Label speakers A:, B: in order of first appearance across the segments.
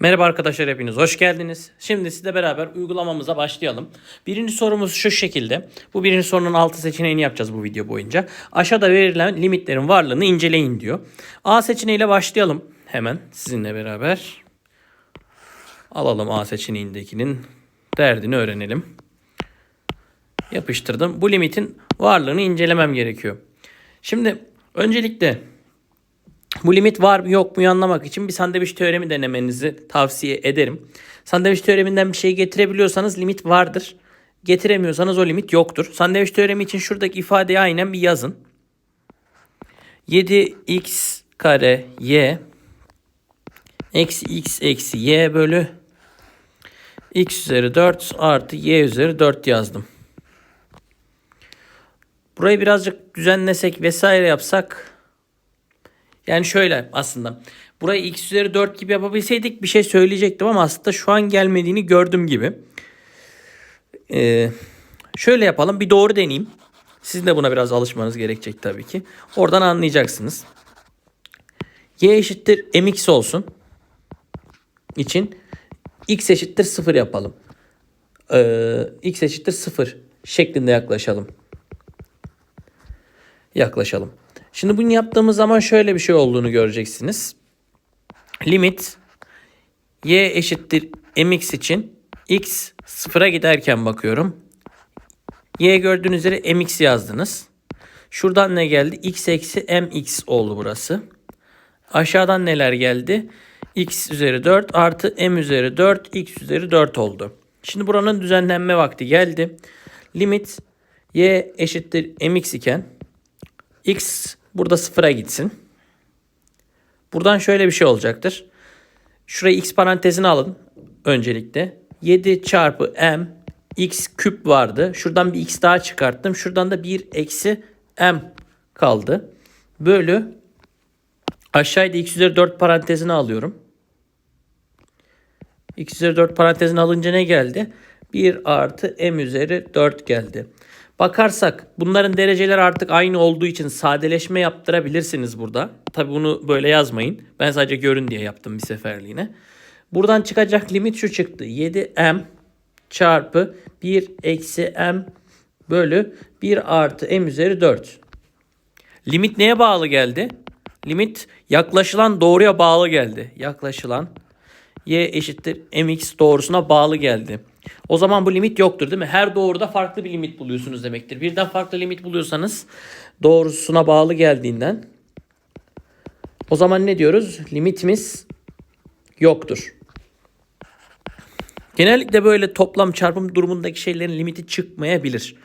A: Merhaba arkadaşlar hepiniz hoş geldiniz. Şimdi sizle beraber uygulamamıza başlayalım. Birinci sorumuz şu şekilde. Bu birinci sorunun altı seçeneğini yapacağız bu video boyunca. Aşağıda verilen limitlerin varlığını inceleyin diyor. A seçeneğiyle başlayalım hemen sizinle beraber. Alalım A seçeneğindekinin derdini öğrenelim. Yapıştırdım. Bu limitin varlığını incelemem gerekiyor. Şimdi öncelikle bu limit var mı yok mu anlamak için bir sandviç teoremi denemenizi tavsiye ederim. Sandviç teoreminden bir şey getirebiliyorsanız limit vardır. Getiremiyorsanız o limit yoktur. Sandviç teoremi için şuradaki ifadeyi aynen bir yazın. 7x kare y eksi x eksi y bölü x üzeri 4 artı y üzeri 4 yazdım. Burayı birazcık düzenlesek vesaire yapsak yani şöyle aslında. Burayı x üzeri 4 gibi yapabilseydik bir şey söyleyecektim ama aslında şu an gelmediğini gördüm gibi. Ee, şöyle yapalım bir doğru deneyeyim. Sizin de buna biraz alışmanız gerekecek tabii ki. Oradan anlayacaksınız. y eşittir mx olsun. için x eşittir 0 yapalım. Ee, x eşittir 0 şeklinde yaklaşalım. Yaklaşalım. Şimdi bunu yaptığımız zaman şöyle bir şey olduğunu göreceksiniz. Limit y eşittir mx için x sıfıra giderken bakıyorum. y gördüğünüz üzere mx yazdınız. Şuradan ne geldi? x eksi mx oldu burası. Aşağıdan neler geldi? x üzeri 4 artı m üzeri 4 x üzeri 4 oldu. Şimdi buranın düzenlenme vakti geldi. Limit y eşittir mx iken x burada sıfıra gitsin. Buradan şöyle bir şey olacaktır. Şurayı x parantezine alın öncelikle. 7 çarpı m x küp vardı. Şuradan bir x daha çıkarttım. Şuradan da 1 eksi m kaldı. Bölü aşağıda x üzeri 4 parantezine alıyorum. x üzeri 4 parantezine alınca ne geldi? 1 artı m üzeri 4 geldi. Bakarsak bunların dereceleri artık aynı olduğu için sadeleşme yaptırabilirsiniz burada. Tabi bunu böyle yazmayın. Ben sadece görün diye yaptım bir seferliğine. Buradan çıkacak limit şu çıktı. 7m çarpı 1 eksi m bölü 1 artı m üzeri 4. Limit neye bağlı geldi? Limit yaklaşılan doğruya bağlı geldi. Yaklaşılan y eşittir mx doğrusuna bağlı geldi. O zaman bu limit yoktur değil mi? Her doğruda farklı bir limit buluyorsunuz demektir. Birden farklı limit buluyorsanız doğrusuna bağlı geldiğinden o zaman ne diyoruz? Limitimiz yoktur. Genellikle böyle toplam çarpım durumundaki şeylerin limiti çıkmayabilir.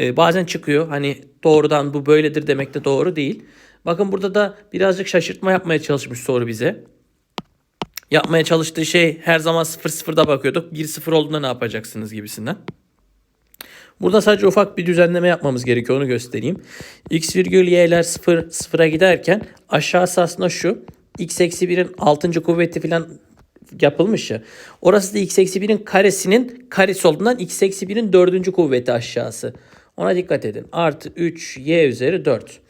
A: Ee, bazen çıkıyor. Hani doğrudan bu böyledir demek de doğru değil. Bakın burada da birazcık şaşırtma yapmaya çalışmış soru bize yapmaya çalıştığı şey her zaman 0-0'da bakıyorduk. 1-0 olduğunda ne yapacaksınız gibisinden. Burada sadece ufak bir düzenleme yapmamız gerekiyor onu göstereyim. x virgül y'ler 0 0'a giderken aşağısı aslında şu. x eksi 1'in 6. kuvveti falan yapılmış ya. Orası da x eksi 1'in karesinin karesi olduğundan x eksi 1'in 4. kuvveti aşağısı. Ona dikkat edin. Artı 3 y üzeri 4.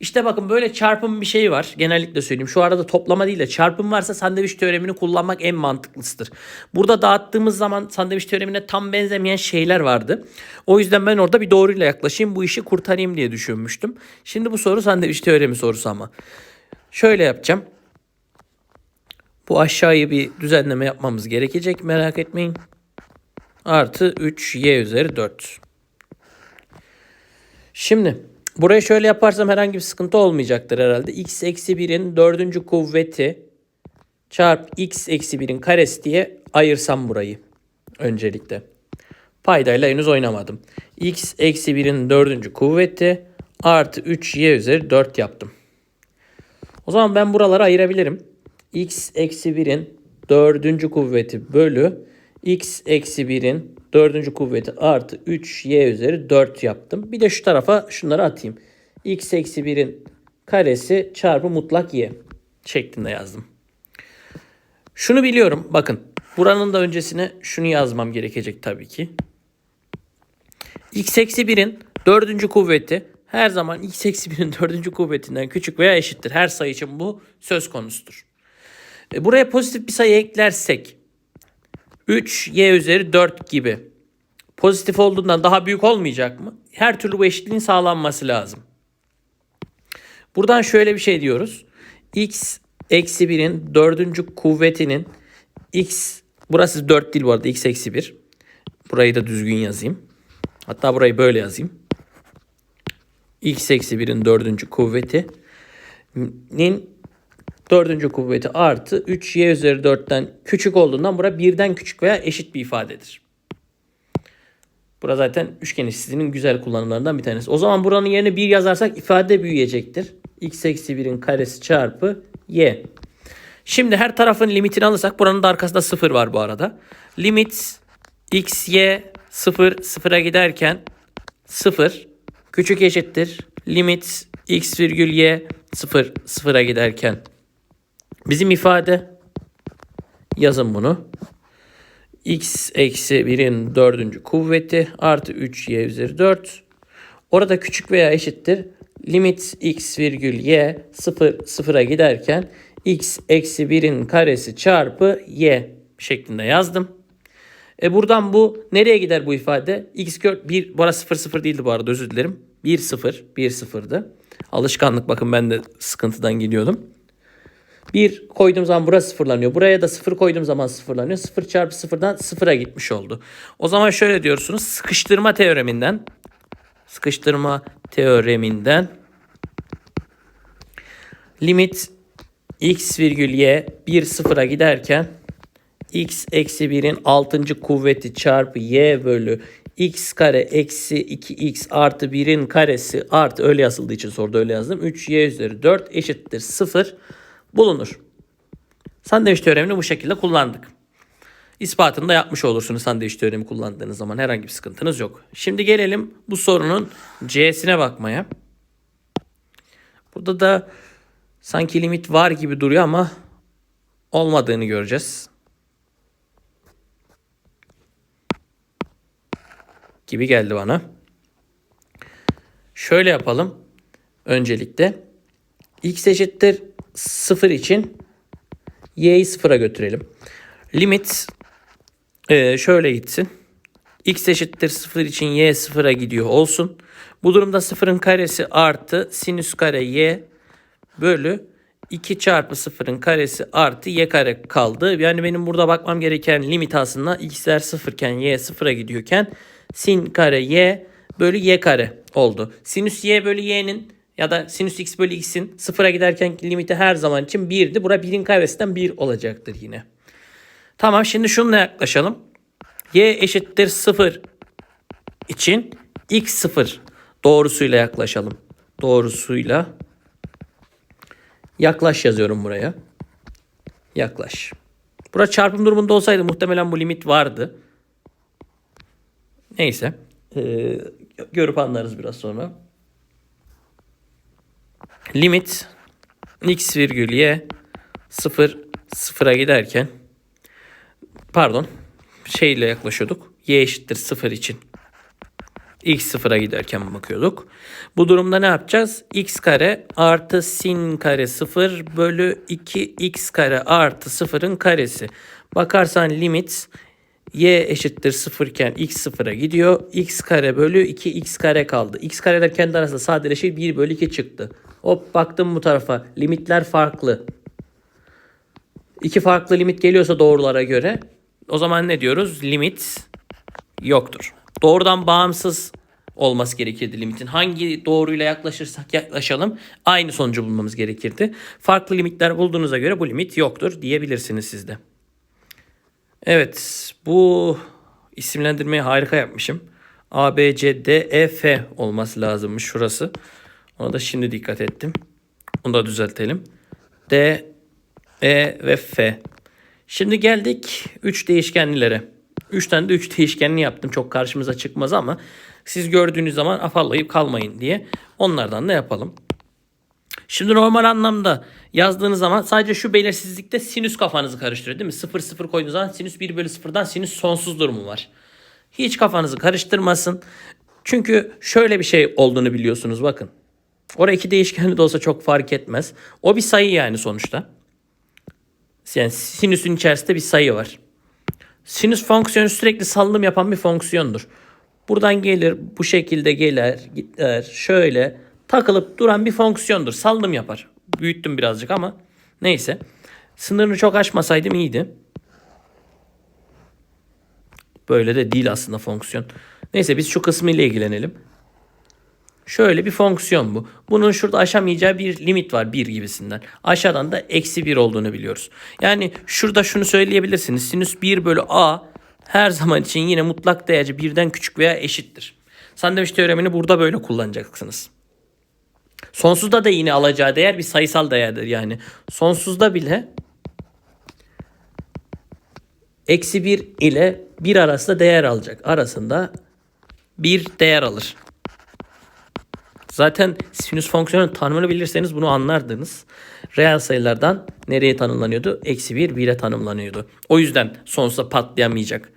A: İşte bakın böyle çarpım bir şey var. Genellikle söyleyeyim. Şu arada toplama değil de çarpım varsa sandviç teoremini kullanmak en mantıklısıdır. Burada dağıttığımız zaman sandviç teoremine tam benzemeyen şeyler vardı. O yüzden ben orada bir doğruyla yaklaşayım bu işi kurtarayım diye düşünmüştüm. Şimdi bu soru sandviç teoremi sorusu ama. Şöyle yapacağım. Bu aşağıyı bir düzenleme yapmamız gerekecek merak etmeyin. Artı 3y üzeri 4. Şimdi Burayı şöyle yaparsam herhangi bir sıkıntı olmayacaktır herhalde. x eksi 1'in dördüncü kuvveti çarp x eksi 1'in karesi diye ayırsam burayı öncelikle. Paydayla henüz oynamadım. x eksi 1'in dördüncü kuvveti artı 3y üzeri 4 yaptım. O zaman ben buraları ayırabilirim. x eksi 1'in dördüncü kuvveti bölü x eksi 1'in dördüncü kuvveti artı 3y üzeri 4 yaptım. Bir de şu tarafa şunları atayım. x eksi 1'in karesi çarpı mutlak y şeklinde yazdım. Şunu biliyorum. Bakın buranın da öncesine şunu yazmam gerekecek tabii ki. x eksi 1'in dördüncü kuvveti her zaman x eksi 1'in dördüncü kuvvetinden küçük veya eşittir. Her sayı için bu söz konusudur. E, buraya pozitif bir sayı eklersek 3 y üzeri 4 gibi pozitif olduğundan daha büyük olmayacak mı? Her türlü bu eşitliğin sağlanması lazım. Buradan şöyle bir şey diyoruz. x eksi 1'in dördüncü kuvvetinin x burası 4 değil bu arada x eksi 1. Burayı da düzgün yazayım. Hatta burayı böyle yazayım. x eksi 1'in dördüncü kuvvetinin dördüncü kuvveti artı 3y üzeri 4'ten küçük olduğundan bura birden küçük veya eşit bir ifadedir. Bura zaten üçgen eşitliğinin güzel kullanımlarından bir tanesi. O zaman buranın yerine 1 yazarsak ifade büyüyecektir. x eksi 1'in karesi çarpı y. Şimdi her tarafın limitini alırsak buranın da arkasında 0 var bu arada. Limit x, y 0 sıfıra giderken 0 küçük eşittir. Limit x virgül y 0 sıfıra giderken bizim ifade yazın bunu x eksi 1'in dördüncü kuvveti artı 3y üzeri 4. Orada küçük veya eşittir. Limit x virgül y 0 sıfıra giderken x eksi 1'in karesi çarpı y şeklinde yazdım. E buradan bu nereye gider bu ifade? x gör 1 bu arada 0 0 değildi bu arada özür dilerim. 1 0 1 0'dı. Alışkanlık bakın ben de sıkıntıdan gidiyordum. 1 koyduğum zaman burası sıfırlanıyor. Buraya da 0 koyduğum zaman sıfırlanıyor. 0 çarpı 0'dan 0'a gitmiş oldu. O zaman şöyle diyorsunuz. Sıkıştırma teoreminden sıkıştırma teoreminden limit x virgül y 1 sıfıra giderken x eksi 1'in 6. kuvveti çarpı y bölü x kare eksi 2x artı 1'in karesi artı öyle yazıldığı için soruda öyle yazdım. 3y üzeri 4 eşittir 0 bulunur. Sandviç teoremini bu şekilde kullandık. İspatını da yapmış olursunuz sandviç teoremi kullandığınız zaman herhangi bir sıkıntınız yok. Şimdi gelelim bu sorunun C'sine bakmaya. Burada da sanki limit var gibi duruyor ama olmadığını göreceğiz. Gibi geldi bana. Şöyle yapalım. Öncelikle x eşittir 0 için y'yi 0'a götürelim. Limit e, şöyle gitsin. x eşittir 0 için y 0'a gidiyor olsun. Bu durumda 0'ın karesi artı sinüs kare y bölü 2 çarpı 0'ın karesi artı y kare kaldı. Yani benim burada bakmam gereken limit aslında x'ler 0 iken y 0'a gidiyorken sin kare y bölü y kare oldu. Sinüs y bölü y'nin ya da sinüs x bölü x'in sıfıra giderken limiti her zaman için 1'di. Bura 1'in karesinden 1 olacaktır yine. Tamam şimdi şununla yaklaşalım. y eşittir 0 için x 0 doğrusuyla yaklaşalım. Doğrusuyla yaklaş yazıyorum buraya. Yaklaş. Bura çarpım durumunda olsaydı muhtemelen bu limit vardı. Neyse. Ee, görüp anlarız biraz sonra. Limit x virgül y 0 sıfıra giderken pardon şeyle yaklaşıyorduk. y eşittir 0 için x sıfıra giderken bakıyorduk. Bu durumda ne yapacağız? x kare artı sin kare 0 bölü 2 x kare artı 0'ın karesi. Bakarsan limit y eşittir 0 iken x sıfıra gidiyor. x kare bölü 2 x kare kaldı. x kareler kendi arasında sadeleşir 1 bölü 2 çıktı. Hop baktım bu tarafa. Limitler farklı. İki farklı limit geliyorsa doğrulara göre o zaman ne diyoruz? Limit yoktur. Doğrudan bağımsız olması gerekirdi limitin. Hangi doğruyla yaklaşırsak yaklaşalım aynı sonucu bulmamız gerekirdi. Farklı limitler bulduğunuza göre bu limit yoktur diyebilirsiniz siz de. Evet bu isimlendirmeyi harika yapmışım. A, B, C, D, E, F olması lazımmış şurası. Ona da şimdi dikkat ettim. Onu da düzeltelim. D, E ve F. Şimdi geldik 3 değişkenlilere. 3 tane de 3 değişkenli yaptım. Çok karşımıza çıkmaz ama siz gördüğünüz zaman afallayıp kalmayın diye onlardan da yapalım. Şimdi normal anlamda yazdığınız zaman sadece şu belirsizlikte sinüs kafanızı karıştırıyor değil mi? 0 0 koyduğunuz zaman sinüs 1 bölü 0'dan sinüs sonsuz durumu var. Hiç kafanızı karıştırmasın. Çünkü şöyle bir şey olduğunu biliyorsunuz bakın. Orada iki değişkenli de olsa çok fark etmez. O bir sayı yani sonuçta. Yani sinüsün içerisinde bir sayı var. Sinüs fonksiyonu sürekli sallım yapan bir fonksiyondur. Buradan gelir bu şekilde gelir gider şöyle takılıp duran bir fonksiyondur. Sallım yapar. Büyüttüm birazcık ama neyse. Sınırını çok aşmasaydım iyiydi. Böyle de değil aslında fonksiyon. Neyse biz şu kısmı ile ilgilenelim. Şöyle bir fonksiyon bu. Bunun şurada aşamayacağı bir limit var 1 gibisinden. Aşağıdan da eksi 1 olduğunu biliyoruz. Yani şurada şunu söyleyebilirsiniz. Sinüs 1 bölü a her zaman için yine mutlak değerci birden küçük veya eşittir. Sandviç teoremini burada böyle kullanacaksınız. Sonsuzda da yine alacağı değer bir sayısal değerdir yani. Sonsuzda bile eksi 1 ile 1 arasında değer alacak. Arasında bir değer alır. Zaten sinüs fonksiyonun tanımını bilirseniz bunu anlardınız. Reel sayılardan nereye tanımlanıyordu? Eksi 1, 1'e tanımlanıyordu. O yüzden sonsuza patlayamayacak.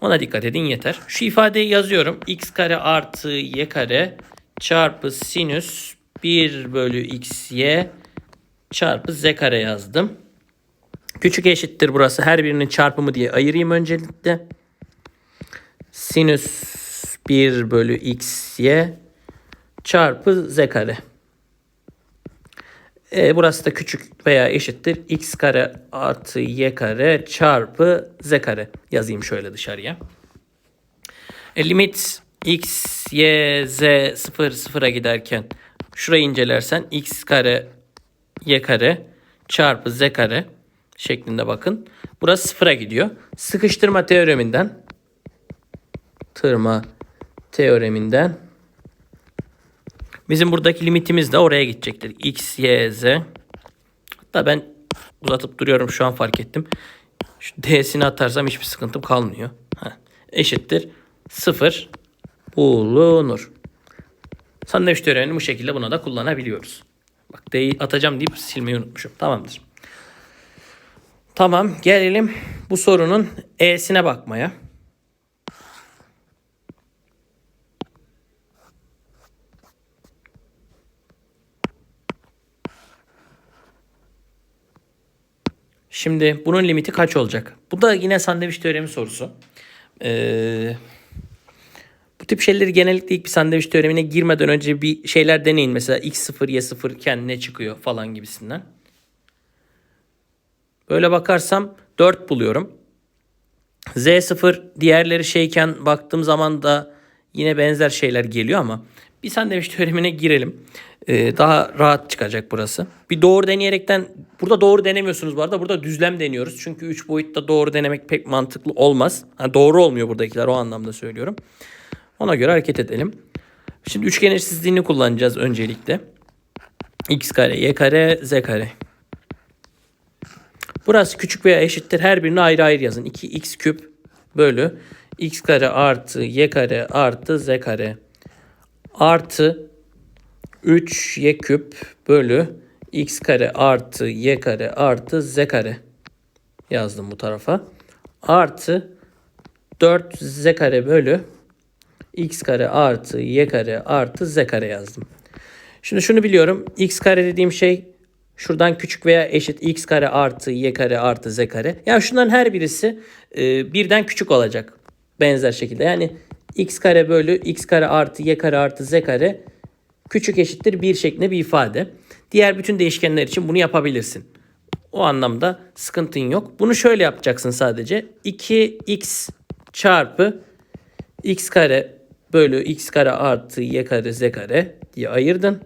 A: Ona dikkat edin yeter. Şu ifadeyi yazıyorum. x kare artı y kare çarpı sinüs 1 bölü x y çarpı z kare yazdım. Küçük eşittir burası. Her birinin çarpımı diye ayırayım öncelikle. Sinüs 1 bölü x y çarpı z kare. E, burası da küçük veya eşittir. x kare artı y kare çarpı z kare. Yazayım şöyle dışarıya. E, limit x, y, z 0 sıfıra giderken şurayı incelersen x kare y kare çarpı z kare şeklinde bakın. Burası sıfıra gidiyor. Sıkıştırma teoreminden tırma teoreminden Bizim buradaki limitimiz de oraya gidecektir. X, Y, Z. Hatta ben uzatıp duruyorum şu an fark ettim. Şu D'sini atarsam hiçbir sıkıntım kalmıyor. Heh. Eşittir. 0 bulunur. Sandviç teoremini bu şekilde buna da kullanabiliyoruz. Bak D'yi atacağım deyip silmeyi unutmuşum. Tamamdır. Tamam gelelim bu sorunun E'sine bakmaya. Şimdi bunun limiti kaç olacak? Bu da yine sandviç teoremi sorusu. Ee, bu tip şeyleri genellikle ilk bir sandviç teoremine girmeden önce bir şeyler deneyin. Mesela x0, y0 kendine çıkıyor falan gibisinden. Böyle bakarsam 4 buluyorum. Z0 diğerleri şeyken baktığım zaman da yine benzer şeyler geliyor ama bir sandviç teoremine girelim. Ee, daha rahat çıkacak burası. Bir doğru deneyerekten burada doğru denemiyorsunuz bu arada. Burada düzlem deniyoruz. Çünkü 3 boyutta doğru denemek pek mantıklı olmaz. Yani doğru olmuyor buradakiler o anlamda söylüyorum. Ona göre hareket edelim. Şimdi üçgen eşitsizliğini kullanacağız öncelikle. x kare, y kare, z kare. Burası küçük veya eşittir. Her birini ayrı ayrı yazın. 2x küp bölü x kare artı y kare artı z kare artı 3y küp bölü x kare artı y kare artı z kare yazdım bu tarafa. Artı 4z kare bölü x kare artı y kare artı z kare yazdım. Şimdi şunu biliyorum. x kare dediğim şey şuradan küçük veya eşit x kare artı y kare artı z kare. Yani şunların her birisi e, birden küçük olacak. Benzer şekilde. Yani x kare bölü x kare artı y kare artı z kare küçük eşittir 1 şeklinde bir ifade. Diğer bütün değişkenler için bunu yapabilirsin. O anlamda sıkıntın yok. Bunu şöyle yapacaksın sadece. 2x çarpı x kare bölü x kare artı y kare z kare diye ayırdın.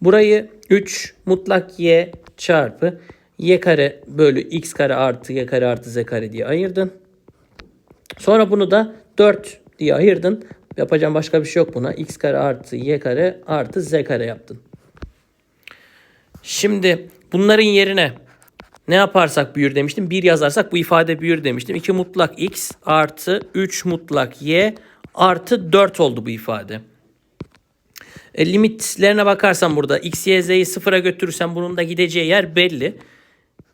A: Burayı 3 mutlak y çarpı y kare bölü x kare artı y kare artı z kare diye ayırdın. Sonra bunu da 4 diye ayırdın. Yapacağım başka bir şey yok buna. x kare artı y kare artı z kare yaptın. Şimdi bunların yerine ne yaparsak büyür demiştim. 1 yazarsak bu ifade büyür demiştim. 2 mutlak x artı 3 mutlak y artı 4 oldu bu ifade. E, limitlerine bakarsan burada x, y, z'yi sıfıra götürürsen bunun da gideceği yer belli.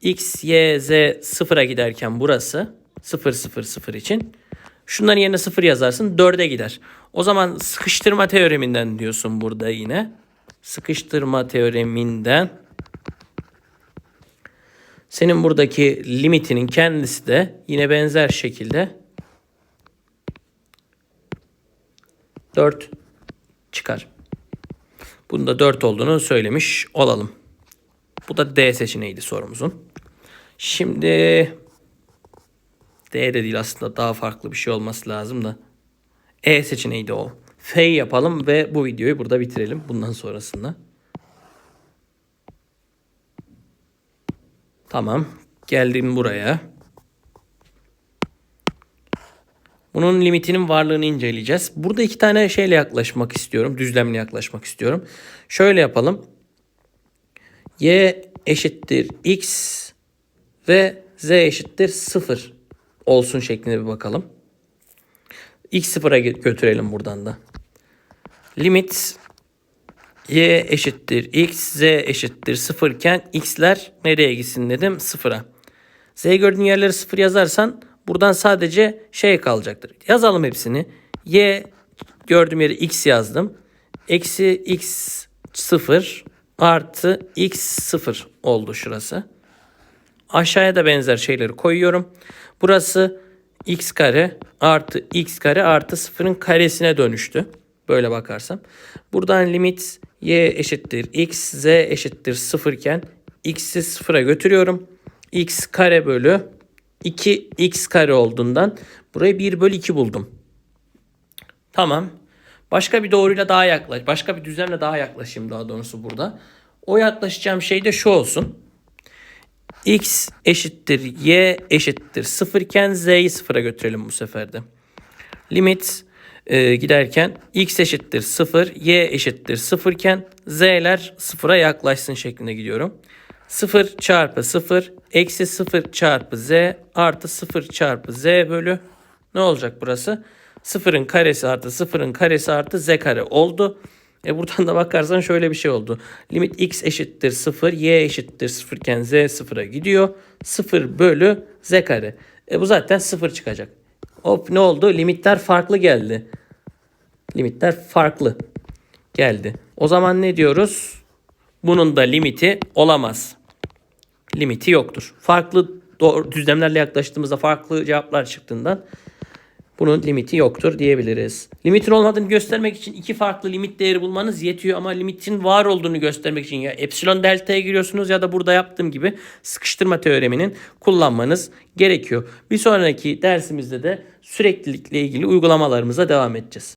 A: x, y, z sıfıra giderken burası 0, 0, 0 için. Şunların yerine 0 yazarsın 4'e gider. O zaman sıkıştırma teoreminden diyorsun burada yine. Sıkıştırma teoreminden Senin buradaki limitinin kendisi de yine benzer şekilde 4 çıkar. Bunda 4 olduğunu söylemiş olalım. Bu da D seçeneğiydi sorumuzun. Şimdi D de değil aslında daha farklı bir şey olması lazım da. E seçeneğiydi o. F yapalım ve bu videoyu burada bitirelim bundan sonrasında. Tamam. Geldim buraya. Bunun limitinin varlığını inceleyeceğiz. Burada iki tane şeyle yaklaşmak istiyorum. Düzlemle yaklaşmak istiyorum. Şöyle yapalım. Y eşittir x ve z eşittir 0 olsun şeklinde bir bakalım. x sıfıra gö- götürelim buradan da. Limit y eşittir x, z eşittir 0 iken x'ler nereye gitsin dedim? Sıfıra. Z gördüğün yerlere 0 yazarsan buradan sadece şey kalacaktır. Yazalım hepsini. Y gördüğüm yere x yazdım. Eksi x 0 artı x 0 oldu şurası. Aşağıya da benzer şeyleri koyuyorum. Burası x kare artı x kare artı sıfırın karesine dönüştü. Böyle bakarsam. Buradan limit y eşittir x, z eşittir 0 iken x'i sıfıra götürüyorum. x kare bölü 2 x kare olduğundan burayı 1 bölü 2 buldum. Tamam. Başka bir doğruyla daha yaklaş. Başka bir düzlemle daha yaklaşayım daha doğrusu burada. O yaklaşacağım şey de şu olsun x eşittir y eşittir 0 iken z'yi sıfıra götürelim bu sefer de. Limit e, giderken x eşittir 0, y eşittir 0 iken z'ler sıfıra yaklaşsın şeklinde gidiyorum. 0 çarpı 0 eksi 0 çarpı z artı 0 çarpı z bölü ne olacak burası? 0'ın karesi artı 0'ın karesi artı z kare oldu. E buradan da bakarsan şöyle bir şey oldu. Limit x eşittir 0, y eşittir 0 iken z 0'a gidiyor. 0 bölü z kare. E bu zaten 0 çıkacak. Hop ne oldu? Limitler farklı geldi. Limitler farklı geldi. O zaman ne diyoruz? Bunun da limiti olamaz. Limiti yoktur. Farklı doğru düzlemlerle yaklaştığımızda farklı cevaplar çıktığından bunun limiti yoktur diyebiliriz. Limitin olmadığını göstermek için iki farklı limit değeri bulmanız yetiyor ama limitin var olduğunu göstermek için ya epsilon delta'ya giriyorsunuz ya da burada yaptığım gibi sıkıştırma teoreminin kullanmanız gerekiyor. Bir sonraki dersimizde de süreklilikle ilgili uygulamalarımıza devam edeceğiz.